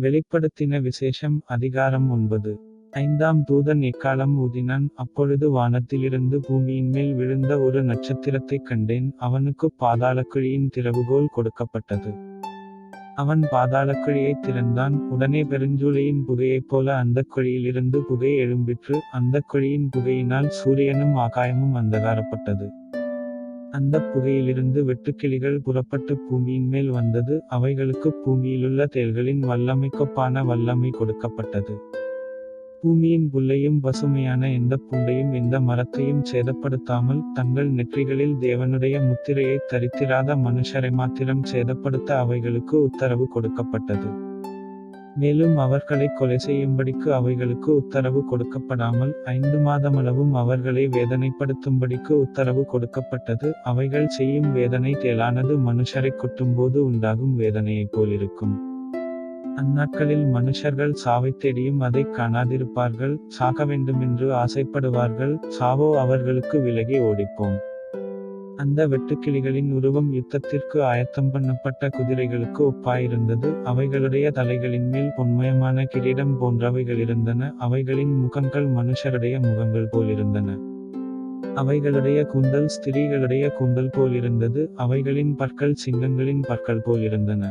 வெளிப்படுத்தின விசேஷம் அதிகாரம் ஒன்பது. ஐந்தாம் தூதன் எக்காலம் ஊதினான்? அப்பொழுது வானத்திலிருந்து பூமியின் மேல் விழுந்த ஒரு நட்சத்திரத்தைக் கண்டேன். அவனுக்கு பாதாளக்குழியின் திறவுகோல் கொடுக்கப்பட்டது. அவன் பாதாளக்குழியைத் திறந்தான். உடனே பெருஞ்சூளையின் புகையைப் போல அந்தக் குழியிலிருந்து புகை எழும்பிற்று. அந்தக் குழியின் புகையினால் சூரியனும் ஆகாயமும் அந்தகாரப்பட்டது. அந்தப் புகையிலிருந்து வெட்டுக்கிளிகள் புறப்பட்டு பூமியின் மேல் வந்தது. அவைகளுக்கு பூமியிலுள்ள தேள்களின் வல்லமைக்கொப்பான வல்லமை கொடுக்கப்பட்டது. பூமியின் புல்லையும் பசுமையான எந்த பூண்டையும் எந்த மரத்தையும் சேதப்படுத்தாமல் தங்கள் நெற்றிகளில் தேவனுடைய முத்திரையை தரித்திராத மனுஷரை மாத்திரம் சேதப்படுத்த அவைகளுக்கு உத்தரவு கொடுக்கப்பட்டது. மேலும் அவர்களை கொலை செய்யும்படிக்கு அவைகளுக்கு உத்தரவு கொடுக்கப்படாமல் ஐந்து மாதமளவும் அவர்களை வேதனைப்படுத்தும்படிக்கு உத்தரவு கொடுக்கப்பட்டது. அவைகள் செய்யும் வேதனை தேலானது மனுஷரை கொட்டும்போது உண்டாகும் வேதனையைப் போலிருக்கும். அந்நாட்களில் மனுஷர்கள் சாவைத் தேடியும் அதைக் காணாதிருப்பார்கள். சாக வேண்டுமென்று ஆசைப்படுவார்கள். சாவோ அவர்களுக்கு விலகி ஓடிப்போம். அந்த வெட்டுக்கிளிகளின் உருவம் யுத்தத்திற்கு ஆயத்தம் பண்ணப்பட்ட குதிரைகளுக்கு ஒப்பாயிருந்தது. அவைகளுடைய தலைகளின் மேல் பொன்மயமான கிரீடம் போன்றவைகள் இருந்தன. அவைகளின் முகங்கள் மனுஷருடைய முகங்கள் போலிருந்தன. அவைகளுடைய கூந்தல் ஸ்திரீகளுடைய கூந்தல் போலிருந்தது. அவைகளின் பற்கள் சிங்கங்களின் பற்கள் போலிருந்தன.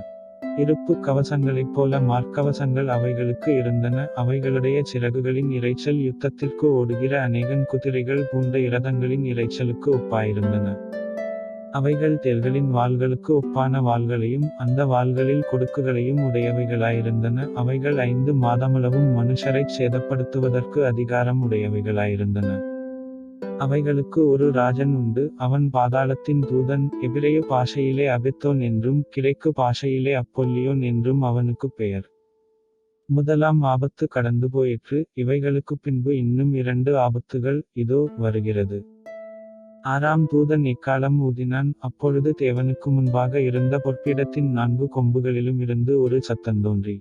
இருப்பு கவசங்களைப் போல மார்க்கவசங்கள் அவைகளுக்கு இருந்தன. அவைகளுடைய சிறகுகளின் இரைச்சல் யுத்தத்திற்கு ஓடுகிற அநேகன் குதிரைகள் பூண்ட இரதங்களின் இரைச்சலுக்கு ஒப்பாயிருந்தன. அவைகள் தேர்களின் வாள்களுக்கு ஒப்பான வாள்களையும் அந்த வாள்களில் கொடுக்குகளையும் உடையவைகளாயிருந்தன. அவைகள் ஐந்து மாதமளவும் மனுஷரை சேதப்படுத்துவதற்கு அதிகாரம் உடையவைகளாயிருந்தன. அவைகளுக்கு ஒரு ராஜன் உண்டு. அவன் பாதாளத்தின் தூதன் எபிரேய பாஷையிலே அபித்தோன் என்றும் கிழக்கு பாஷையிலே அப்பொல்லியோன் என்றும் அவனுக்கு பெயர். முதலாம் ஆபத்து கடந்து போயிற்று. இவைகளுக்கு பின்பு இன்னும் இரண்டு ஆபத்துகள் இதோ வருகிறது. ஆறாம் தூதன் இக்காலம் ஊதினான்? அப்பொழுது தேவனுக்கு முன்பாக இருந்த பொற்பிடத்தின் நான்கு கொம்புகளிலும் இருந்து ஒரு சத்தந்தோன்றி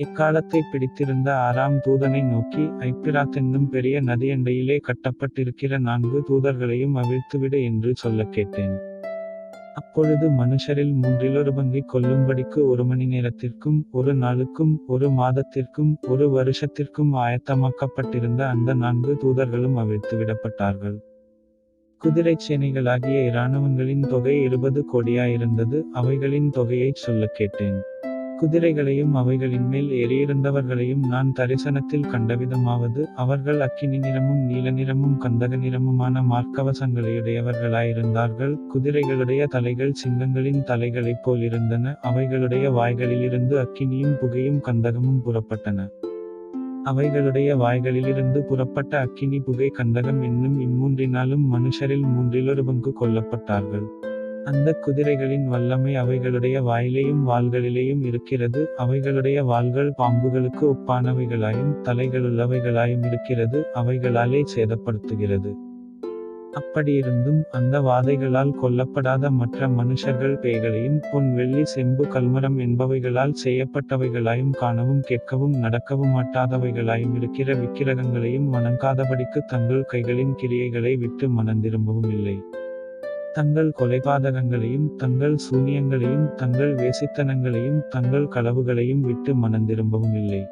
இக்காலத்தை பிடித்திருந்த ஆறாம் தூதனை நோக்கி ஐப்பிராத் என்னும் பெரிய நதியண்டையிலே கட்டப்பட்டிருக்கிற நான்கு தூதர்களையும் அவிழ்த்துவிடு என்று சொல்லக் கேட்டேன். அப்பொழுது மனுஷரில் மூன்றிலொரு பங்கை கொல்லும்படிக்கு ஒரு மணி நேரத்திற்கும் ஒரு நாளுக்கும் ஒரு மாதத்திற்கும் ஒரு வருஷத்திற்கும் ஆயத்தமாக்கப்பட்டிருந்த அந்த நான்கு தூதர்களும் அவிழ்த்து விடப்பட்டார்கள் குதிரை சேனைகளாகிய இராணுவங்களின் தொகை இருபது கோடியாயிருந்தது அவைகளின் தொகையைச் சொல்லக் கேட்டேன். குதிரைகளையும் அவைகளின் மேல் ஏறியிருந்தவர்களையும் நான் தரிசனத்தில் கண்டவிதமாவது அவர்கள் அக்கினி நிறமும் நீல நிறமும் கந்தக நிறமுமான மார்க்கவசங்களையுடையவர்களாயிருந்தார்கள் குதிரைகளுடைய தலைகள் சிங்கங்களின் தலைகளைப் போல் இருந்தன அவைகளுடைய வாய்களிலிருந்து அக்கினியும் புகையும் கந்தகமும் புறப்பட்டன. அவைகளுடைய வாய்களிலிருந்து புறப்பட்ட அக்கினி புகை கந்தகம் என்னும் இம்மூன்றினாலும் மனுஷரில் மூன்றிலொரு பங்கு கொல்லப்பட்டார்கள். அந்த குதிரைகளின் வல்லமை அவைகளுடைய வாயிலேயும் வாள்களிலேயும் இருக்கிறது. அவைகளுடைய வாள்கள் பாம்புகளுக்கு ஒப்பானவைகளாயும் தலைகளுள்ளவைகளாயும் இருக்கிறது. அவைகளாலே சேதப்படுத்துகிறது. அப்படியிருந்தும் அந்த வாதைகளால் கொல்லப்படாத மற்ற மனுஷர்கள் பேய்களையும் பொன் வெள்ளி செம்பு கல்மரம் என்பவைகளால் செய்யப்பட்டவைகளாயும் காணவும் கேட்கவும் நடக்கவும் மாட்டாதவைகளாயும் இருக்கிற விக்கிரகங்களையும் வணங்காதபடிக்கு தங்கள் கைகளின் கிரியைகளை விட்டு மனந்திரும்பவும் இல்லை. தங்கள் கொலைபாதகங்களையும் தங்கள் சூனியங்களையும் தங்கள் வேசித்தனங்களையும் தங்கள் களவுகளையும் விட்டு மனந்திரும்பவும் இல்லை.